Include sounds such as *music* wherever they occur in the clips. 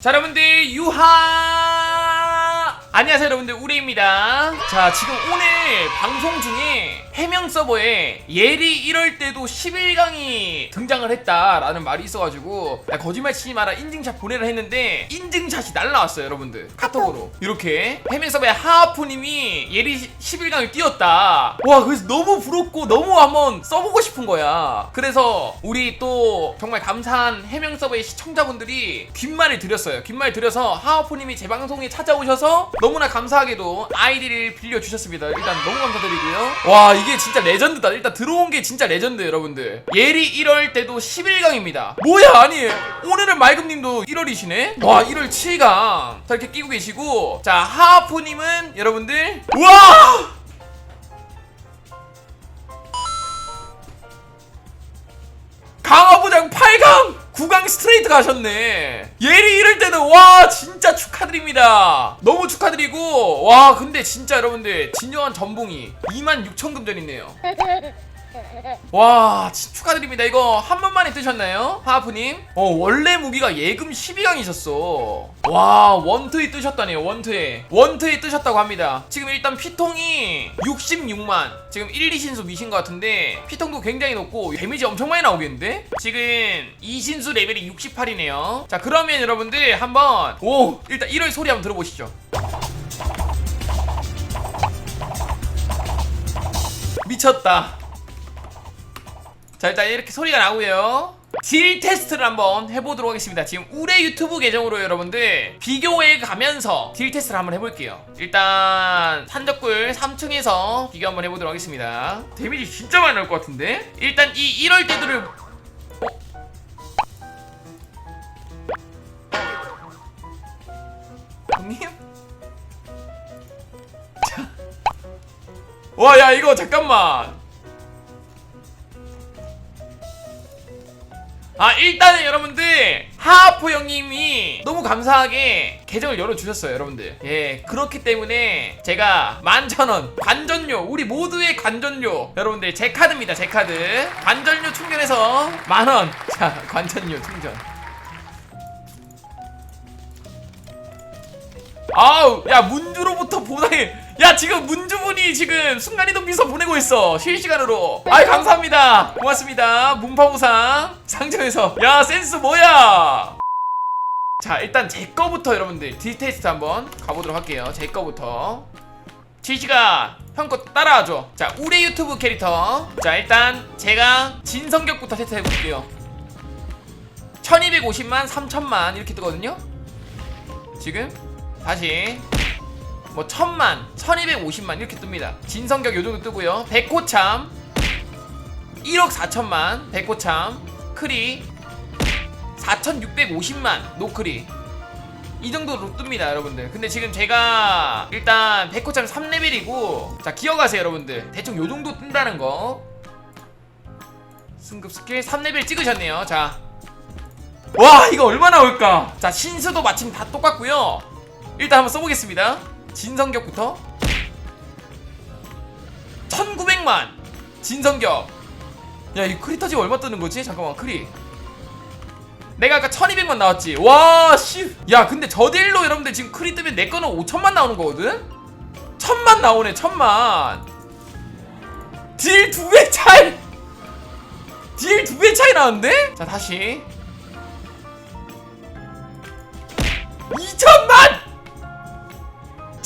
자 여러분들 유하 안녕하세요 여러분들. 우레입니다. 자 지금 오늘 방송 중에 해명 서버에 예리 이럴 때도 11강이 등장을 했다라는 말이 있어가지고 야, 거짓말 치지 마라. 인증샷 보내라 했는데 인증샷이 날라왔어요 여러분들. 카톡으로. 이렇게 해명 서버에 하하프님이 예리 11강을 띄웠다. 와 그래서 너무 부럽고 너무 한번 써보고 싶은 거야. 그래서 우리 또 정말 감사한 해명 서버의 시청자분들이 귓말을 드렸어요. 귓말 드려서 하하프님이 제 방송에 찾아오셔서 너무나 감사하게도 아이디를 빌려주셨습니다. 일단 너무 감사드리고요. 와 이게 진짜 레전드다. 일단 들어온 게 진짜 레전드 여러분들. 예리 1월 때도 11강입니다. 뭐야 아니. 오늘은 말금님도 1월이시네? 와 1월 7강. 자 이렇게 끼고 계시고. 자 하하프님은 여러분들. 와! 강화부장 8강 9강 스트레이트 가셨네. 예리 이럴 때는 와 진짜 축하드립니다. 너무 축하드리고 와 근데 진짜 여러분들 진정한 전봉이 26,000금전 있네요 와 진- 축하드립니다. 이거 한 번만에 뜨셨나요? 하하프님? 어 원래 무기가 예금 12강이셨어. 와 원트에 뜨셨다네요 원트에. 원트에 뜨셨다고 합니다. 지금 일단 피통이 66만. 지금 1, 2신수 미신 것 같은데 피통도 굉장히 높고 데미지 엄청 많이 나오겠는데? 지금 2신수 레벨이 68이네요. 자 그러면 여러분들 한번 오 일단 1월 소리 한번 들어보시죠. 미쳤다 자 일단 이렇게 소리가 나고요. 딜 테스트를 한번 해보도록 하겠습니다. 지금 우레 유튜브 계정으로 여러분들 비교해 가면서 딜 테스트를 한번 해볼게요. 일단 산적굴 3층에서 비교 한번 해보도록 하겠습니다. 데미지 진짜 많이 나올 것 같은데? 일단 이 1월 때들을 어? 형님? 와야 이거 잠깐만 아 일단은 여러분들 하하포 형님이 너무 감사하게 계정을 열어주셨어요 여러분들. 예 그렇기 때문에 제가 만천원 관전료 우리 모두의 관전료 여러분들 제 카드입니다 제 카드. 관전료 충전해서 만원. *laughs* 자 관전료 충전. 아우 야 문주로부터 보상해 야 지금 문주분이 지금 순간이동 비서 보내고 있어. 실시간으로. 아이 감사합니다. 고맙습니다. 문파보상 상점에서. 야 센스 뭐야? 자 일단 제 거부터 여러분들 딜테스트 한번 가보도록 할게요. 제 거부터. 지시가 형거 따라와줘. 자 우리 유튜브 캐릭터. 자 일단 제가 진성격부터 테스트해볼게요. 1250만 3000만 이렇게 뜨거든요. 지금 다시 뭐 천만, 1250만 이렇게 뜹니다. 진성격 요 정도 뜨고요. 백호참 1억 4천만, 백호참 크리 4650만 노크리. 이 정도로 뜹니다 여러분들. 근데 지금 제가 일단 백호참 3레벨이고 자 기억하세요 여러분들. 대충 요 정도 뜬다는 거. 승급 스킬 3레벨 찍으셨네요. 자. 와 이거 얼마나 올까? 자 신수도 마침 다 똑같고요. 일단 한번 써보겠습니다 진성격부터 1900만 진성격. 야 이 크리 터지 얼마 뜨는 거지? 잠깐만 크리. 내가 아까 1200만 나왔지. 와씨야 근데 저 딜로 여러분들 지금 크리 뜨면 내 거는 5천만 나오는 거거든? 천만 나오네 천만. 딜 두 배 차이. 딜 두 배 차이 나는데? 자 다시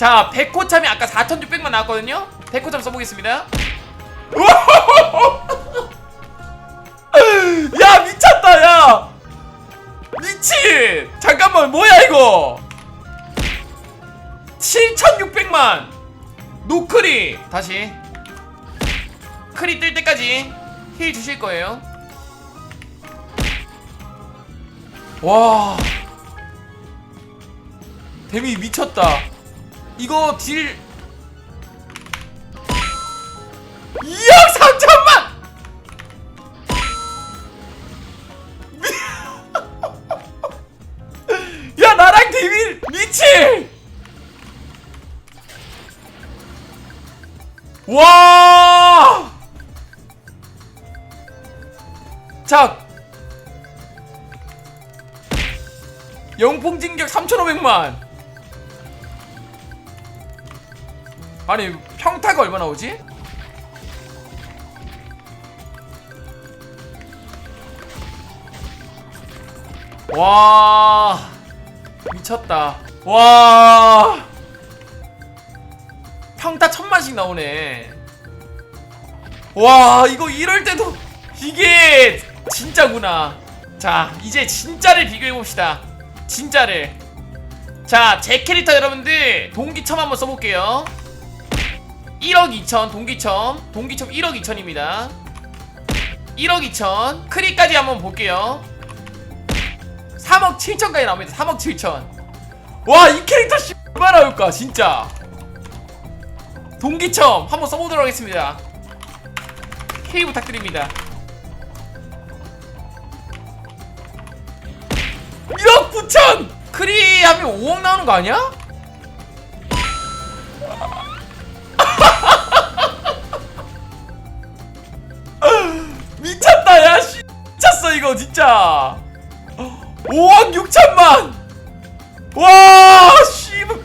자, 백호참이 아까 4,600만 나왔거든요? 백호참 써보겠습니다. *laughs* 야, 미쳤다, 야! 미친! 잠깐만, 뭐야, 이거! 7,600만! 노크리! 다시. 크리 뜰 때까지 힐 주실 거예요. 와. 데미 미쳤다. 이거 딜 2억 3천만! *laughs* 야 나랑 데빌 미치! 와! 자, 영풍 진격 3,500만 아니 평타가 얼마 나 오지? 와 미쳤다. 와. 평타 천만씩 나오네. 와 이거 이럴 때도 이게 진짜구나. 자 이제 진짜를 비교해봅시다. 진짜를. 자 제 캐릭터 여러분들 동기첨 한번 써볼게요 1억 2천 동기첨 동기첨 1억 2천입니다. 1억 2천 크리까지 한번 볼게요. 3억 7천까지 나옵니다. 3억 7천. 와 이 캐릭터 씨 얼마나 나올까 진짜. 동기첨 한번 써보도록 하겠습니다. K 부탁드립니다. 1억 9천! 크리 하면 5억 나오는 거 아니야? 미쳤어 진짜. 5억 6천만. 와 씨발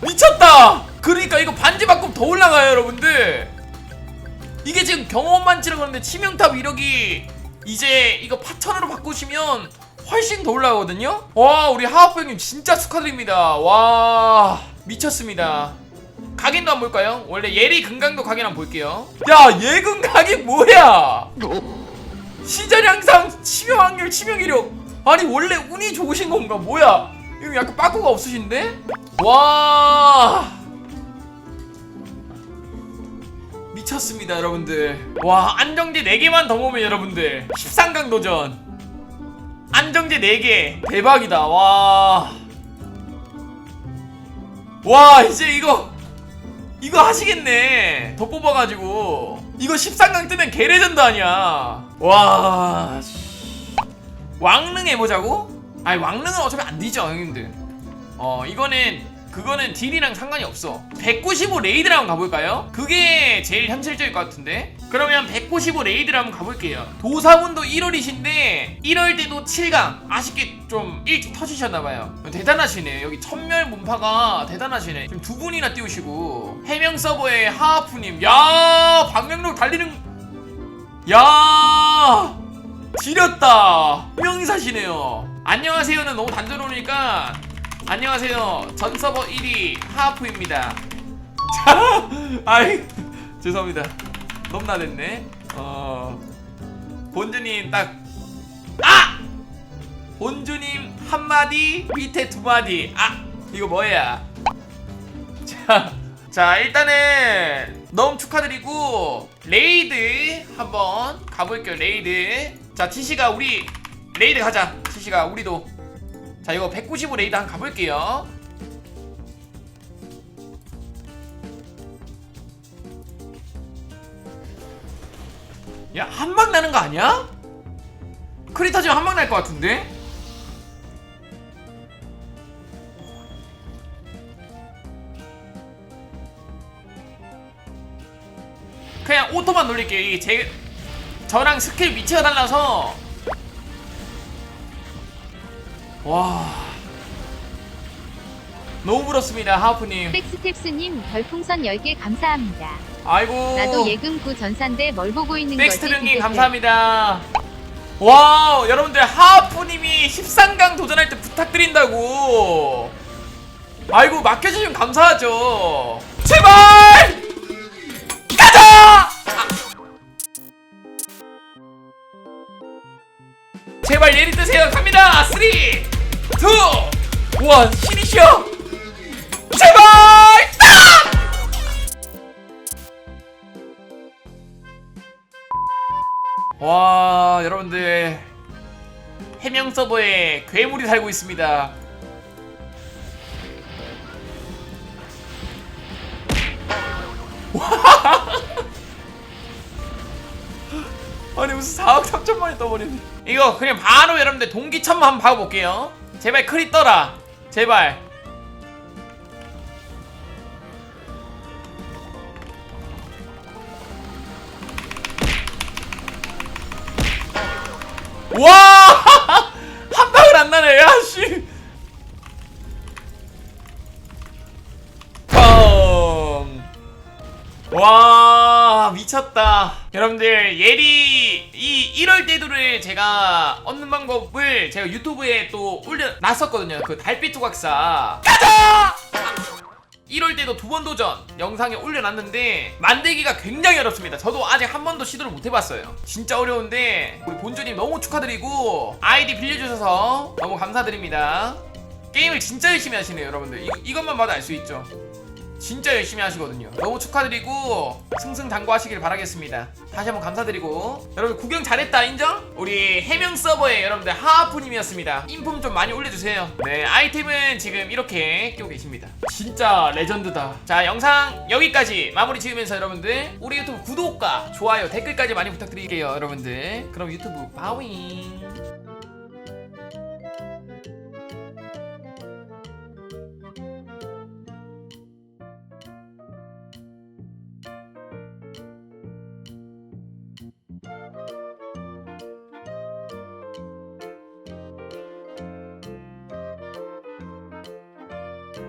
미쳤다. 그러니까 이거 반지 바꾸면 더 올라가요 여러분들. 이게 지금 경험만치라 그러는데 치명탑 이력이 이제 이거 파천으로 바꾸시면 훨씬 더 올라가거든요? 와 우리 하하프 형님 진짜 축하드립니다. 와 미쳤습니다 각인도 한번 볼까요? 원래 예리 금강도 각인 한번 볼게요. 야 예금 각인 뭐야? 시전 향상 치명 확률 치명 이력. 아니 원래 운이 좋으신 건가? 뭐야? 이거 약간 빠꾸가 없으신데? 와. 미쳤습니다 여러분들. 와 안정제 4개만 더 모으면 여러분들. 13강 도전. 안정제 4개. 대박이다. 와. 와 이제 이거 이거 하시겠네 더 뽑아가지고 이거 13강 뜨면 개레전드 아니야 와 씨. 왕릉 해보자고? 아니 왕릉은 어차피 안 뒤져 형님들 어 이거는 그거는 딜이랑 상관이 없어. 195 레이드를 한번 가볼까요? 그게 제일 현실적일 것 같은데? 그러면 195 레이드를 한번 가볼게요. 도사분도 1월이신데 1월 때도 7강. 아쉽게 좀 일찍 터지셨나봐요. 대단하시네. 여기 천멸 문파가 대단하시네. 지금 두 분이나 띄우시고. 해명 서버의 하하프님. 야 방명록 달리는 야 지렸다. 명사시네요. 안녕하세요는 너무 단조로우니까 안녕하세요. 전 서버 1위 하하프입니다. 자 아이 죄송합니다. 넘나됐네. 어 본주님 딱 아! 본주님 한마디 밑에 두마디. 아 이거 뭐야? 자, 자 일단은 너무 축하드리고 레이드 한번 가볼게요 레이드. 자 티시가 우리 레이드 가자. 티시가 우리도 자 이거 195 레이드 한번 가볼게요 야 한 방 나는 거 아니야? 크리 타지면 한 방 날 것 같은데? 그냥 오토만 놀릴게요 이게 제 저랑 스킬 위치가 달라서 와 너무 부럽습니다 하프님 백스텝스님 별풍선 10개 감사합니다. 아이고 나도 예금구 전산대 뭘 보고 있는 거지? 백스트령님 기대돼. 감사합니다 와 여러분들 하프님이 13강 도전할 때 부탁드린다고 아이고 맡겨주시면 감사하죠 제발 제발 예리 뜨세요. 갑니다. 3 2 1 신이시여 제발! 아! 와 여러분들. 해명 서버에 괴물이 살고 있습니다. 와. *laughs* 아니 무슨 4억 3천만이 떠버리네 이거 그냥 바로 여러분들 동기천만 한번 박아볼게요 제발 크리 떠라 제발 와! *laughs* 한 방울 안 나네, 야, 씨! 뻥! 와, 미쳤다. 여러분들, 예리, 이 1월 대도를 제가 얻는 방법을 제가 유튜브에 또 올려놨었거든요. 그 달빛 조각사. 가자! 1월 때도 두 번 도전 영상에 올려놨는데 만들기가 굉장히 어렵습니다. 저도 아직 한 번도 시도를 못 해봤어요. 진짜 어려운데 우리 본주님 너무 축하드리고 아이디 빌려주셔서 너무 감사드립니다. 게임을 진짜 열심히 하시네요, 여러분들. 이, 이것만 봐도 알 수 있죠. 진짜 열심히 하시거든요. 너무 축하드리고 승승장구하시길 바라겠습니다. 다시 한번 감사드리고 여러분 구경 잘했다 인정? 우리 해명 서버에 여러분들 하하프님이었습니다. 인품 좀 많이 올려주세요. 네 아이템은 지금 이렇게 끼고 계십니다. 진짜 레전드다. 자 영상 여기까지 마무리 지으면서 여러분들 우리 유튜브 구독과 좋아요 댓글까지 많이 부탁드릴게요 여러분들. 그럼 유튜브 바윙.